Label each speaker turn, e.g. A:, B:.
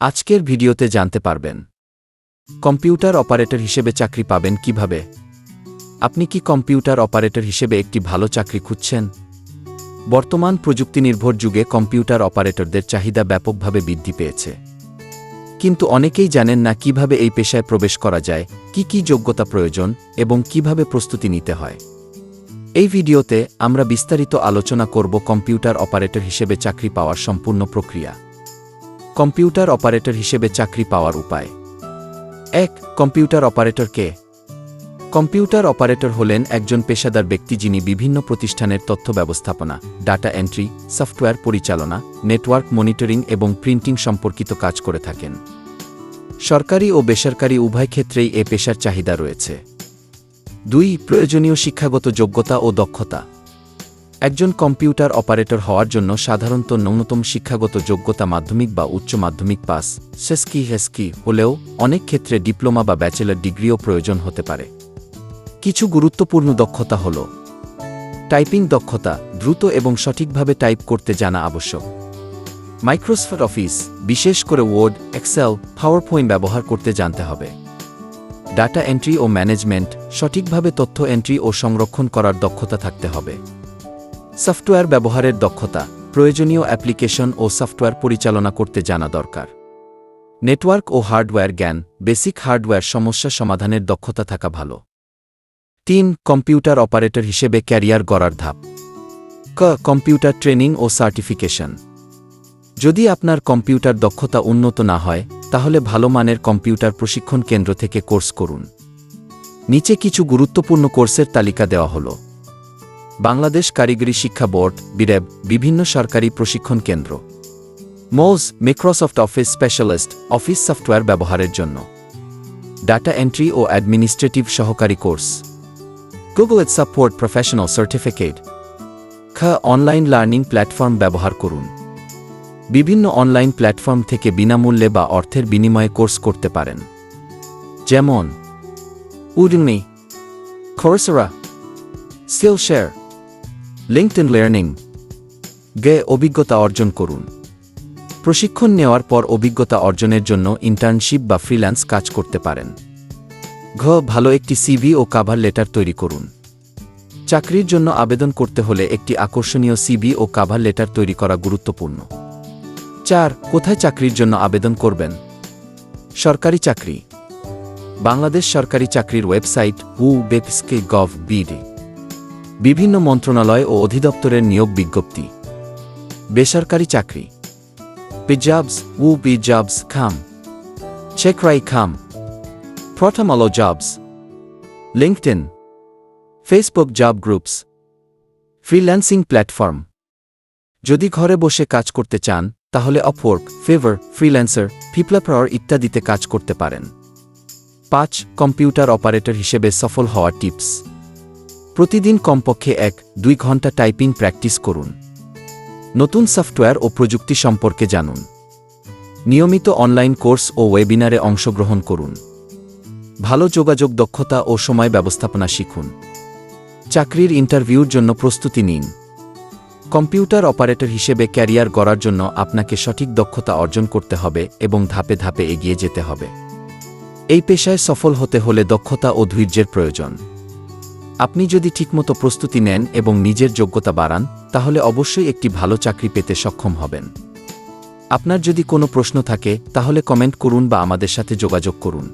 A: আজকের ভিডিওতে জানতে পারবেন। কম্পিউটার অপারেটর হিসেবে চাকরি পাবেন কীভাবে? আপনি কি কম্পিউটার অপারেটর হিসেবে একটি ভালো চাকরি খুঁজছেন? বর্তমান প্রযুক্তি নির্ভর যুগে কম্পিউটার অপারেটরদের চাহিদা ব্যাপকভাবে বৃদ্ধি পেয়েছে। কিন্তু অনেকেই জানেন না কীভাবে এই পেশায় প্রবেশ করা যায়, কি কি যোগ্যতা প্রয়োজন এবং কীভাবে প্রস্তুতি নিতে হয়। এই ভিডিওতে আমরা বিস্তারিত আলোচনা করব কম্পিউটার অপারেটর হিসেবে চাকরি পাওয়ার সম্পূর্ণ প্রক্রিয়া। কম্পিউটার অপারেটর হিসেবে চাকরি পাওয়ার উপায়। এক, কম্পিউটার অপারেটর কে? কম্পিউটার অপারেটর হলেন একজন পেশাদার ব্যক্তি যিনি বিভিন্ন প্রতিষ্ঠানের তথ্য ব্যবস্থাপনা, ডাটা এন্ট্রি, সফটওয়্যার পরিচালনা, নেটওয়ার্ক মনিটরিং এবং প্রিন্টিং সম্পর্কিত কাজ করে থাকেন। সরকারি ও বেসরকারি উভয় ক্ষেত্রেই এ পেশার চাহিদা রয়েছে। দুই, প্রয়োজনীয় শিক্ষাগত যোগ্যতা ও দক্ষতা। একজন কম্পিউটার অপারেটর হওয়ার জন্য সাধারণত ন্যূনতম শিক্ষাগত যোগ্যতা মাধ্যমিক বা উচ্চ মাধ্যমিক পাস, সেস্কি হেস্কি হলেও অনেক ক্ষেত্রে ডিপ্লোমা বা ব্যাচেলর ডিগ্রিও প্রয়োজন হতে পারে। কিছু গুরুত্বপূর্ণ দক্ষতা হল টাইপিং দক্ষতা, দ্রুত এবং সঠিকভাবে টাইপ করতে জানা আবশ্যক। মাইক্রোসফট অফিস, বিশেষ করে ওয়ার্ড, এক্সেল পাওয়ার পয়েন্ট ব্যবহার করতে জানতে হবে। ডাটা এন্ট্রি ও ম্যানেজমেন্ট, সঠিকভাবে তথ্য এন্ট্রি ও সংরক্ষণ করার দক্ষতা থাকতে হবে। সফটওয়্যার ব্যবহারের দক্ষতা, প্রয়োজনীয় অ্যাপ্লিকেশন ও সফটওয়্যার পরিচালনা করতে জানা দরকার। নেটওয়ার্ক ও হার্ডওয়্যার জ্ঞান, বেসিক হার্ডওয়্যার সমস্যা সমাধানের দক্ষতা থাকা ভালো। তিন, কম্পিউটার অপারেটর হিসেবে ক্যারিয়ার গড়ার ধাপ। ক, কম্পিউটার ট্রেনিং ও সার্টিফিকেশন। যদি আপনার কম্পিউটার দক্ষতা উন্নত না হয়, তাহলে ভালো মানের কম্পিউটার প্রশিক্ষণ কেন্দ্র থেকে কোর্স করুন। নিচে কিছু গুরুত্বপূর্ণ কোর্সের তালিকা দেওয়া হল। বাংলাদেশ কারিগরি শিক্ষা বোর্ড বিরেব বিভিন্ন সরকারি প্রশিক্ষণ কেন্দ্র। MOS Microsoft office specialist office software ব্যবহারের জন্য। ডাটা এন্ট্রি ও অ্যাডমিনিস্ট্রেটিভ সহকারী course. Google IT support professional certificate খ অনলাইন লার্নিং প্ল্যাটফর্ম ব্যবহার করুন। বিভিন্ন অনলাইন প্ল্যাটফর্ম থেকে বিনামূল্যে বা অর্থের বিনিময়ে কোর্স করতে পারেন। যেমন উডমি খোরসরা স্কিলশেয়ার লিঙ্কড লার্নিং। গে অভিজ্ঞতা অর্জন করুন। প্রশিক্ষণ নেওয়ার পর অভিজ্ঞতা অর্জনের জন্য ইন্টার্নশিপ বা ফ্রিল্যান্স কাজ করতে পারেন। ঘ, ভালো একটি সিভি ও কাভার লেটার তৈরি করুন। চাকরির জন্য আবেদন করতে হলে একটি আকর্ষণীয় সিভি ও কাভার লেটার তৈরি করা গুরুত্বপূর্ণ। চার, কোথায় চাকরির জন্য আবেদন করবেন? সরকারি চাকরি। বাংলাদেশ সরকারি চাকরির ওয়েবসাইট হু বেপসকে গভ বিডি বিভিন্ন মন্ত্রণালয় ও অধিদপ্তরের নিয়োগ বিজ্ঞপ্তি। বেসরকারি চাকরি। পিজাবস উ পিজাবস খাম চেকরাই খাম Prothom Alo jobs LinkedIn Facebook job groups freelancing platform যদি ঘরে বসে কাজ করতে চান, তাহলে অপওয়ার্ক ফেভার ফ্রিল্যান্সার ফিপ্লাপাওয়ার ইত্যাদিতে কাজ করতে পারেন। পাঁচ কম্পিউটার অপারেটর হিসেবে সফল হওয়ার টিপস। প্রতিদিন কমপক্ষে এক, দুই ঘণ্টা টাইপিং প্র্যাকটিস করুন। নতুন সফটওয়্যার ও প্রযুক্তি সম্পর্কে জানুন। নিয়মিত অনলাইন কোর্স ও ওয়েবিনারে অংশগ্রহণ করুন। ভালো যোগাযোগ দক্ষতা ও সময় ব্যবস্থাপনা শিখুন। চাকরির ইন্টারভিউর জন্য প্রস্তুতি নিন। কম্পিউটার অপারেটর হিসেবে ক্যারিয়ার গড়ার জন্য আপনাকে সঠিক দক্ষতা অর্জন করতে হবে এবং ধাপে ধাপে এগিয়ে যেতে হবে। এই পেশায় সফল হতে হলে দক্ষতা ও ধৈর্যের প্রয়োজন। আপনি যদি ঠিকমতো প্রস্তুতি নেন এবং নিজের যোগ্যতা বাড়ান, তাহলে অবশ্যই একটি ভালো চাকরি পেতে সক্ষম হবেন। আপনার যদি কোনো প্রশ্ন থাকে, তাহলে কমেন্ট করুন বা আমাদের সাথে যোগাযোগ করুন।